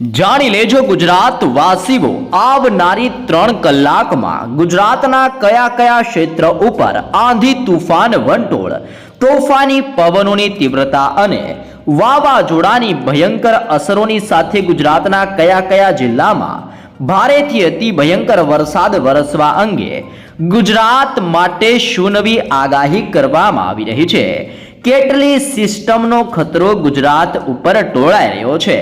જાણી લેજો ગુજરાત વાસીઓ, આવનારી ત્રણ કલાકમાં ગુજરાતના કયા કયા ક્ષેત્ર ઉપર આંધી તુફાન વંટોળ, તોફાની પવનોની તીવ્રતા અને વાવાઝોડાની ભયંકર અસરોની સાથે ગુજરાતના કયા કયા જિલ્લામાં ભારેથી અતિ ભયંકર વરસાદ વરસવા અંગે ગુજરાત માટે શું નવી આગાહી કરવામાં આવી રહી છે. કેટલી સિસ્ટમનો ખતરો ગુજરાત ઉપર ટોળાઈ રહ્યો છે?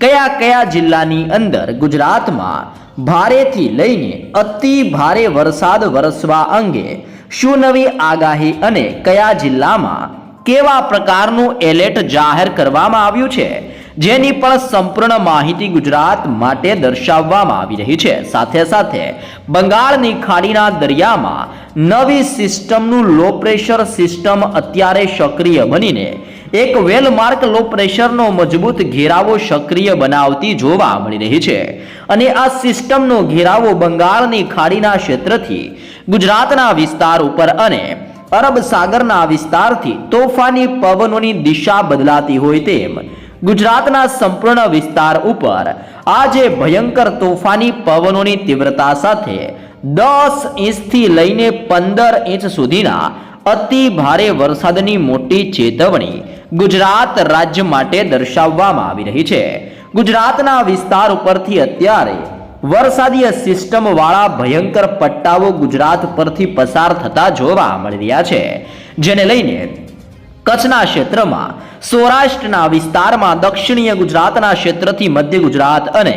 કયા કયા જિલ્લાની અંદર ગુજરાતમાં ભારેથી લઈને અતિ ભારે વરસાદ વરસવા અંગે શું નવી આગાહી અને કયા જિલ્લામાં કેવા પ્રકારનું એલર્ટ જાહેર કરવામાં આવ્યું છે? જેની પણ સંપૂર્ણ માહિતી ગુજરાત માટે દર્શાવવામાં આવી રહી છે. સાથે સાથે બંગાળની ખાડીના દરિયામાં નવી સિસ્ટમનું લો પ્રેશર સિસ્ટમ અત્યારે સક્રિય બનીને એક વેલમાર્ક લો પ્રેશરનો મજબૂત ઘેરાવો સક્રિય બનાવતી જોવા મળી રહી છે. અને આ સિસ્ટમનો ઘેરાવો બંગાળની ખાડીના ક્ષેત્રથી ગુજરાતના વિસ્તાર ઉપર અને અરબ સાગરના વિસ્તારથી તોફાની પવનોની દિશા બદલાતી હોય તેમ ગુજરાતના સંપૂર્ણ વિસ્તાર ઉપર આજે ભયંકર તોફાની પવનોની તીવ્રતા સાથે દસ ઇંચથી લઈને પંદર ઇંચ સુધીના અતિ ભારે વરસાદની મોટી ચેતવણી ગુજરાત રાજ્ય માટે દર્શાવવામાં આવી રહી છે. ગુજરાતના વિસ્તાર ઉપરથી અત્યારે વરસાદીય સિસ્ટમ વાળા ભયંકર પટ્ટાઓ ગુજરાત પરથી પસાર થતા જોવા મળી રહ્યા છે, જેને લઈને કચ્છના ક્ષેત્રમાં સૌરાષ્ટ્રના વિસ્તારમાં દક્ષિણીય ગુજરાતના ક્ષેત્રથી મધ્ય ગુજરાત અને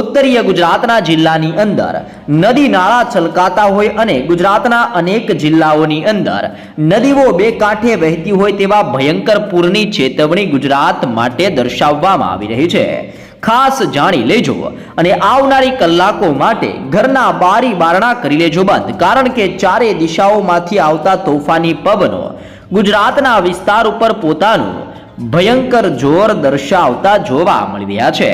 ઉત્તરીય ગુજરાતના જિલ્લાની અંદર નદી નાળા છલકાતા હોય અને ગુજરાતના અનેક જિલ્લાઓની અંદર નદીઓ બે કાંઠે વહેતી હોય તેવા ભયંકર પૂરની ચેતવણી ગુજરાત માટે દર્શાવવામાં આવી રહી છે. ખાસ જાણી લેજો અને આવનારી કલાકો માટે ઘરના બારી બારણા કરી લેજો બંધ, કારણ કે ચારે દિશાઓમાંથી આવતા તોફાની પવનો ગુજરાતના વિસ્તાર ઉપર પોતાનું ભયંકર જોર દર્શાવતા જોવા મળી રહ્યા છે.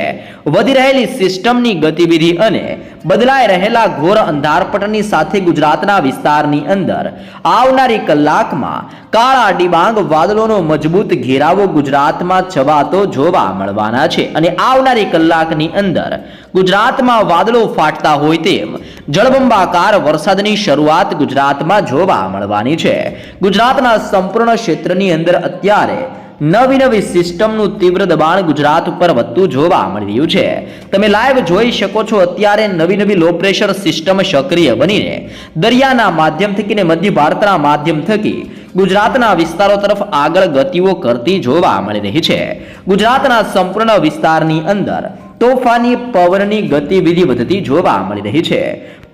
વધી રહેલી સિસ્ટમની ગતિવિધિ અને બદલાઈ રહેલા ઘોર અંધારપટની સાથે ગુજરાતના વિસ્તારની અંદર આવનારી કલાકમાં કાળા ડિબાંગ વાદળોનો મજબૂત ઘેરાવો ગુજરાતમાં છવાતો જોવા મળવાના છે અને આવનારી કલાકની અંદર ગુજરાતમાં વાદળો ફાટતા હોય તેમ જળબંબાકાર વરસાદની શરૂઆત ગુજરાતમાં જોવા મળવાની છે. ગુજરાતના સંપૂર્ણ ક્ષેત્રની અંદર અત્યારે નવી નવી સિસ્ટમનું તીવ્ર દબાણ ગુજરાત ઉપર વધતું જોવા મળી રહ્યું છે. તમે લાઈવ જોઈ શકો છો અત્યારે નવી નવી લો પ્રેશર સિસ્ટમ સક્રિય બનીને દરિયાના માધ્યમ થકી ને મધ્ય ભારતના માધ્યમ થકી ગુજરાતના વિસ્તારો તરફ આગળ ગતિઓ કરતી જોવા મળી રહી છે. ગુજરાતના સંપૂર્ણ વિસ્તારની અંદર તોફાની પવનની ગતિવિધિ વધતી જોવા મળી રહી છે.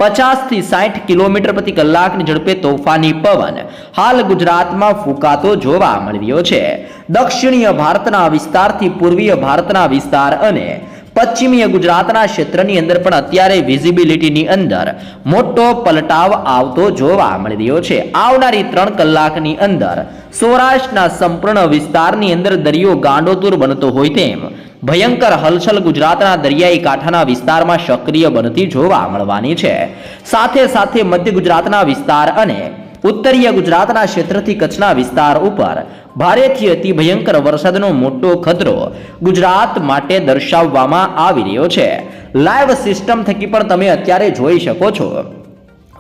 પચાસથી સાઠ કિલોમીટર પ્રતિ કલાકની ઝડપે તોફાની પવન હાલ ગુજરાતમાં ફૂંકાતો જોવા મળી રહ્યો છે. દક્ષિણીય ભારતના વિસ્તારથી પૂર્વીય ભારતના વિસ્તાર અને પશ્ચિમીય ગુજરાતના ક્ષેત્રની અંદર પણ અત્યારે વિઝિબિલિટીની અંદર મોટો પલટાવ આવતો જોવા મળી રહ્યો છે. આવનારી ત્રણ કલાકની અંદર સૌરાષ્ટ્રના સંપૂર્ણ વિસ્તારની અંદર દરિયો ગાંડોતુર બનતો હોય તેમ ભયંકર હલચલ ગુજરાતના દરિયાઈ કાંઠાના વિસ્તારમાં સક્રિય બનતી જોવા મળવાની છે. સાથે સાથે મધ્ય ગુજરાતના વિસ્તાર અને ઉત્તરીય ગુજરાતના ક્ષેત્રથી કચ્છના વિસ્તાર ઉપર ભારેથી અતિ ભયંકર વરસાદનો મોટો ખતરો ગુજરાત માટે દર્શાવવામાં આવી રહ્યો છે. લાઈવ સિસ્ટમ થકી પણ તમે અત્યારે જોઈ શકો છો.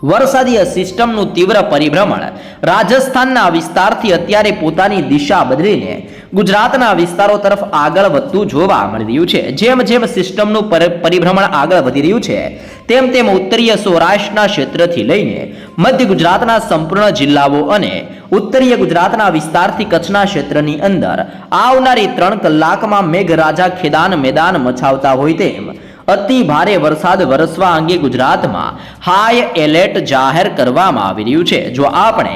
વરસાદીય સિસ્ટમનું તીવ્ર પરિભ્રમણ રાજસ્થાનના વિસ્તારથી અત્યારે પોતાની દિશા બદલીને ગુજરાતના વિસ્તારો તરફ આગળ વધતું જોવા મળી રહ્યું છે. જેમ જેમ સિસ્ટમનું પર- પરિભ્રમણ આગળ વધી રહ્યું છે તેમ તેમ ઉત્તરીય સૌરાષ્ટ્રના ક્ષેત્રથી લઈને મધ્ય ગુજરાતના સંપૂર્ણ જિલ્લાઓ અને ઉત્તરીય ગુજરાતના વિસ્તારથી કચ્છના ક્ષેત્રની અંદર આવનારી ત્રણ કલાકમાં મેઘરાજા ખેદાન મેદાન મચાવતા હોય તેમ અતિ ભારે વરસાદ વરસવા અંગે ગુજરાતમાં હાઈ એલર્ટ જાહેર કરવામાં આવી રહ્યું છે. જો આપણે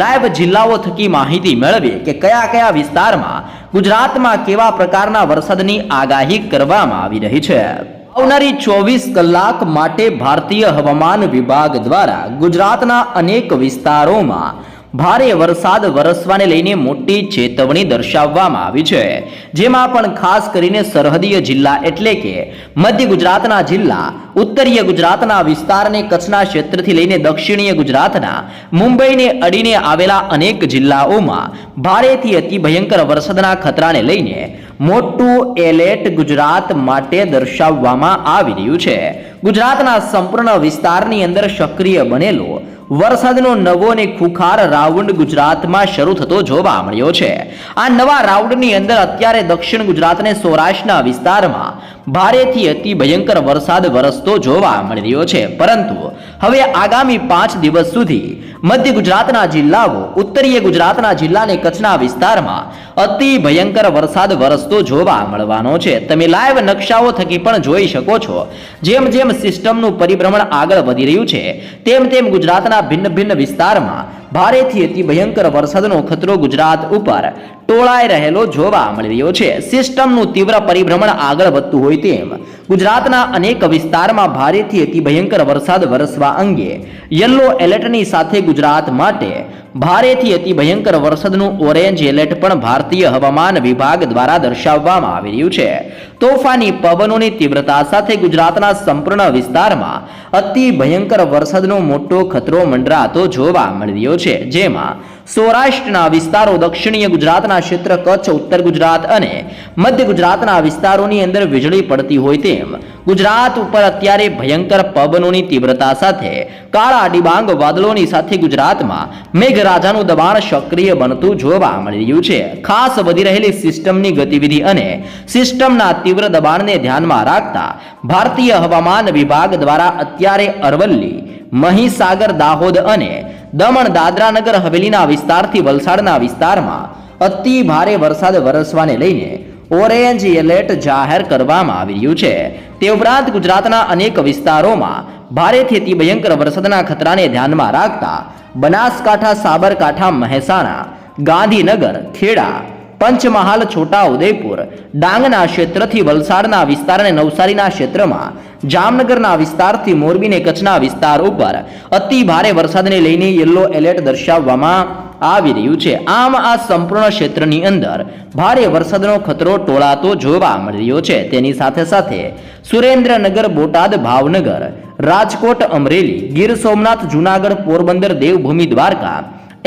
લાઈવ જિલ્લાઓ થકી માહિતી મેળવીએ કે કયા કયા વિસ્તારમાં ગુજરાતમાં કેવા પ્રકારના વરસાદની આગાહી કરવામાં આવી રહી છે. આવનારી ચોવીસ કલાક માટે ભારતીય હવામાન વિભાગ દ્વારા ગુજરાતના અનેક વિસ્તારોમાં ભારે વરસાદ વરસવાને લઈને મોટી ચેતવણી દર્શાવવામાં આવી છે. જેમાં પણ ખાસ કરીને સરહદીય જિલ્લા એટલે કે મધ્ય ગુજરાતના જિલ્લા, ઉત્તરીય ગુજરાતના વિસ્તારને કચ્છના ક્ષેત્રથી લઈને દક્ષિણીય ગુજરાતના, મુંબઈને અડીને આવેલા અનેક જિલ્લાઓમાં ભારેથી અતિ ભયંકર વરસાદના ખતરાને લઈને મોટું એલર્ટ ગુજરાત માટે દર્શાવવામાં આવી રહ્યું છે. ગુજરાતના સંપૂર્ણ વિસ્તારની અંદર સક્રિય બનેલો વરસાદનો નવો અને ખુખાર રાઉન્ડ ગુજરાતમાં શરૂ થતો જોવા મળ્યો છે. આ નવા રાઉન્ડની અંદર અત્યારે દક્ષિણ ગુજરાત અને સૌરાષ્ટ્રના વિસ્તારમાં ભારેથી અતિ ભયંકર વરસાદ વરસતો જોવા મળી રહ્યો છે. પરંતુ હવે આગામી પાંચ દિવસ સુધી મધ્ય ગુજરાતના જિલ્લાઓ, ઉત્તરીય ગુજરાતના જિલ્લાને કચ્છના વિસ્તારમાં અતિ ભયંકર વરસાદ વરસતો જોવા મળવાનો છે. તમે લાઈવ નકશાઓ થકી પણ જોઈ શકો છો. જેમ જેમ સિસ્ટમનું પરિભ્રમણ આગળ વધી રહ્યું છે, તેમ તેમ ગુજરાતના ભિન્ન ભિન્ન વિસ્તારમાં ભારેથી અતિ ભયંકર વરસાદનો ખતરો ગુજરાત ઉપર. ટોળાઈ રહેલો જોવા મળી રહ્યો છે. સિસ્ટમનું તીવ્ર પરિભ્રમણ આગળ વધતું હોય તેમ. ગુજરાતના અનેક વિસ્તારમાં ભારેથી અતિ ભયંકર વરસાદ વરસવા અંગે યલો એલર્ટની સાથે ગુજરાત માટે ભારેથી અતિ ભયંકર વરસાદનું ઓરેન્જ એલર્ટ પણ ભારતીય હવામાન વિભાગ દ્વારા દર્શાવવામાં આવી રહ્યું છે. તોફાની પવનોની તીવ્રતા સાથે ગુજરાતના સંપૂર્ણ વિસ્તારમાં અતિ ભયંકર વરસાદનો મોટો ખતરો મંડરાતો જોવા મળ્યો છે. જેમાં સૌરાષ્ટ્રના વિસ્તારો, દક્ષિણીય ગુજરાતના ક્ષેત્ર, કચ્છ, ઉત્તર ગુજરાત અને મધ્ય ગુજરાતના વિસ્તારોની અંદર વીજળી પડતી હોય તેમ ગુજરાત ઉપર અત્યારે ભયંકર પવનોની તીવ્રતા સાથે કાળા ડિબાંગ વાદળોની સાથે ગુજરાતમાં મેઘરાજાનું દબાણ સક્રિય બનતું જોવા મળી રહ્યું છે. ખાસ વધી રહેલી સિસ્ટમની ગતિવિધિ અને સિસ્ટમના તીવ્ર દબાણને ધ્યાનમાં રાખતા ભારતીય હવામાન વિભાગ દ્વારા અત્યારે અરવલ્લી, મહીસાગર, દાહોદ અને દમણ દાદરા હવેલીના વિસ્તારથી વલસાડના વિસ્તારમાં અતિ ભારે વરસાદ વરસવાને લઈને ઓરેન્જ એલર્ટ જાહેર કરવામાં આવી રહ્યું છે. તે ઉપરાંત ગુજરાતના અનેક વિસ્તારોમાં ભારેથી અતિ ભયંકર વરસાદના ખતરાને ધ્યાનમાં રાખતા બનાસકાંઠા, સાબરકાંઠા, મહેસાણા, ગાંધીનગર, ખેડા પંચમહાલ છોટા ઉદયપુર, ડાંગના ક્ષેત્રથી વલસાડના વિસ્તાર અને નવસારીના ક્ષેત્રમાં, જામનગરના વિસ્તારથી મોરબીને કચ્છના વિસ્તાર ઉપર અતિ ભારે વરસાદને લઈને યલો એલર્ટ દર્શાવવામાં આવી રહ્યું છે. આમ આ સંપૂર્ણ ક્ષેત્રની અંદર ભારે વરસાદનો ખતરો ટોળાતો જોવા મળી રહ્યો છે. તેની સાથે સાથે સુરેન્દ્રનગર, બોટાદ, ભાવનગર, રાજકોટ, અમરેલી, ગીર સોમનાથ, જુનાગઢ, પોરબંદર, દેવભૂમિ, દ્વારકા,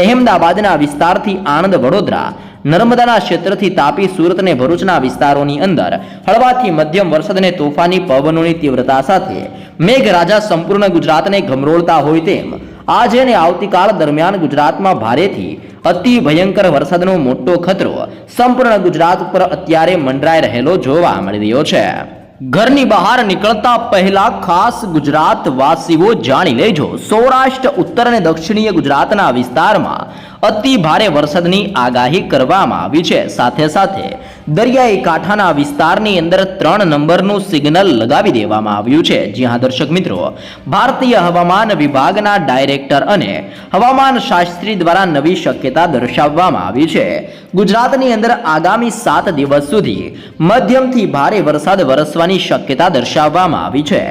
અહેમદાબાદના વિસ્તારથી આણંદ, વડોદરા નર્મદાના ક્ષેત્રથી તાપી સુરત અને ભરૂચના વિસ્તારોની અંદર હળવાથી મધ્યમ વરસાદ અને તોફાની પવનોની તીવ્રતા સાથે મેઘરાજા સંપૂર્ણ ગુજરાતને ગમરોળતા હોય તેમ આજે અને આવતીકાલ દરમિયાન ગુજરાતમાં ભારેથી અતિ ભયંકર વરસાદનો મોટો ખતરો સંપૂર્ણ ગુજરાત ઉપર અત્યારે મંડરાઈ રહેલો જોવા મળી રહ્યો છે. ઘરની બહાર નીકળતા પહેલા ખાસ ગુજરાત વાસીઓ જાણી લેજો. સૌરાષ્ટ્ર, ઉત્તર અને દક્ષિણીય ગુજરાતના વિસ્તારમાં અતિ ભારે વરસાદની આગાહી કરવામાં આવી છે. સાથે સાથે દરિયાઈ કાંઠાના વિસ્તારની અંદર ત્રણ નંબરનું સિગ્નલ લગાવી દેવામાં આવ્યું છે. જ્યાં દર્શક મિત્રો, ભારતીય હવામાન વિભાગના ડાયરેક્ટર અને હવામાન શાસ્ત્રી દ્વારા નવી શક્યતા દર્શાવવામાં આવી છે. ગુજરાતની અંદર આગામી સાત દિવસ સુધી મધ્યમથી ભારે વરસાદ વરસવાની શક્યતા દર્શાવવામાં આવી છે.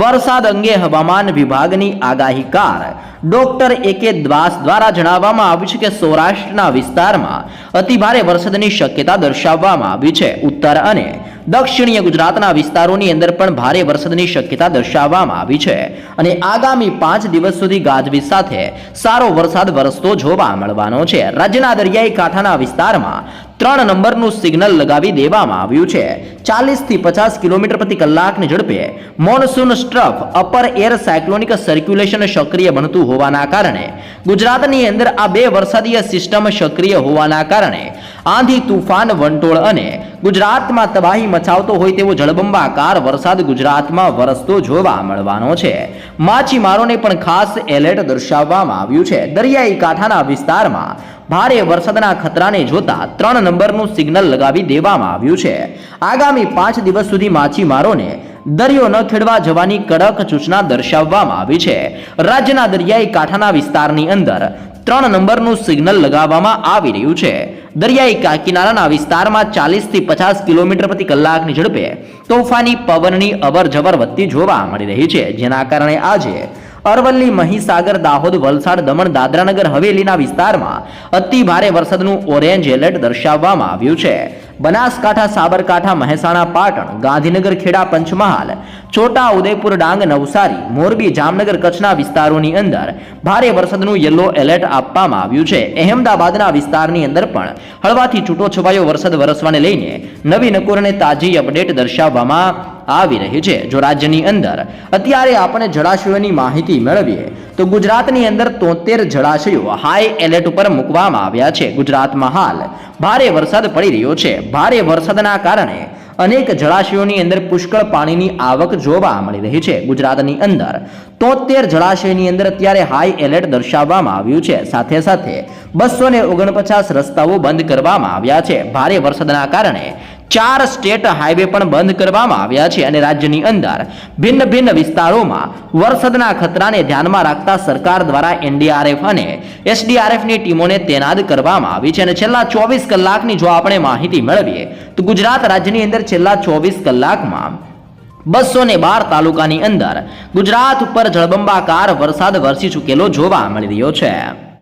વરસાદ અંગે હવામાન વિભાગની આગાહીકાર ડોક્ટર એ કે દ્વાસ દ્વારા જણાવવામાં આવ્યું છે કે સૌરાષ્ટ્રના વિસ્તારમાં અતિભારે વરસાદની શક્યતા દર્શાવવામાં આવી છે. ઉત્તર અને દક્ષિણીય ગુજરાતના વિસ્તારોની અંદર પણ ભારે વરસાદની શક્યતા દર્શાવવામાં આવી છે અને આગામી પાંચ દિવસ સુધી ગાજવીજ સાથે સારો વરસાદ વરસતો જોવા મળવાનો છે. રાજ્યના દરિયાઈ કાંઠાના વિસ્તારમાં ત્રણ નંબરનું સિગ્નલ લગાવી દેવામાં આવ્યું છે. ચાલીસથી પચાસ કિલોમીટર પ્રતિ કલાકની ઝડપે monsoon trough upper air cyclonic circulation સક્રિય બનતું હોવાના કારણે ગુજરાતની અંદર આ બે વરસાદીય સિસ્ટમ સક્રિય હોવાના કારણે આંધી તુફાન વંટોળ અને ગુજરાતમાં તબાહી મચાવતો હોય તેવો જળબંબાકાર વરસાદ ગુજરાતમાં વરસતો જોવા મળવાનો છે. માછીમારોને પણ ખાસ એલર્ટ દર્શાવવામાં આવ્યું છે. દરિયાઈ કાંઠાના વિસ્તારમાં ભારે વરસાદના ખતરાને જોતા ત્રણ નંબરનું સિગ્નલ લગાવી દેવામાં આવ્યું છે. આગામી પાંચ દિવસ સુધી માછીમારોને દરિયો ન ખેડવા જવાની કડક સૂચના દર્શાવવામાં આવી છે. રાજ્યના દરિયાઈ કાંઠાના વિસ્તારની અંદર ત્રણ નંબરનું સિગ્નલ લગાવવામાં આવી રહ્યું છે. દરિયાઈ કિનારાના વિસ્તારમાં ચાલીસથી પચાસ કિલોમીટર પ્રતિ કલાકની ઝડપે તોફાની પવનની અવર જવર વધતી જોવા મળી રહી છે. જેના કારણે આજે અરવલ્લી મહીસાગર, દાહોદ, વલસાડ, દમણ, દાદરાનગર, હવેલીના વિસ્તારમાં અતિ ભારે વરસાદનું ઓરેન્જ એલર્ટ દર્શાવવામાં આવ્યું છે. બનાસકાંઠા, સાબરકાંઠા, મહેસાણા, પાટણ, ગાંધીનગર, ખેડા, પંચમહાલ, છોટા ઉદયપુર, ડાંગ, નવસારી, મોરબી, જામનગર કચ્છના વિસ્તારોની અંદર ભારે વરસાદનું યલો એલર્ટ આપવામાં આવ્યું છે. અહેમદાબાદના વિસ્તારની અંદર પણ હળવાથી છૂટો છવાયો વરસાદ વરસવાને લઈને નવી નકોરને તાજી અપડેટ દર્શાવવામાં આવી રહી છે. જો રાજ્યની અંદર અત્યારે આપણે જળાશયોની માહિતી મેળવીએ, તો ગુજરાતની અંદર તોતેર જળાશયો હાઈ એલર્ટ ઉપર મૂકવામાં આવ્યા છે. ગુજરાતમાં હાલ ભારે વરસાદ પડી રહ્યો છે. ભારે વરસાદના કારણે અનેક જળાશયોની અંદર પુષ્કળ પાણીની આવક જોવા મળી રહી છે. ગુજરાતની અંદર તોતેર જળાશયની અંદર અત્યારે હાઈ એલર્ટ દર્શાવવામાં આવ્યું છે. સાથે સાથે બસો ઓગણપચાસ રસ્તાઓ બંધ કરવામાં આવ્યા છે. ભારે વરસાદના કારણે ચાર સ્ટેટ હાઈવે પણ બંધ કરવામાં આવ્યા છે અને રાજ્યની અંદર ભિન્ન ભિન્ન વિસ્તારોમાં વરસાદના ખતરાને ધ્યાનમાં રાખતા સરકાર દ્વારા એનડીઆરએફ અને એસડીઆરએફની ટીમોને તૈનાત કરવામાં આવી છે અને છેલ્લા ચોવીસ કલાકની જો આપણે માહિતી મેળવીએ, તો ગુજરાત રાજ્યની અંદર છેલ્લા ચોવીસ કલાકમાં બસો ને બાર તાલુકાની અંદર ગુજરાત ઉપર જળબંબાકાર વરસાદ વરસી ચૂકેલો જોવા મળી રહ્યો છે.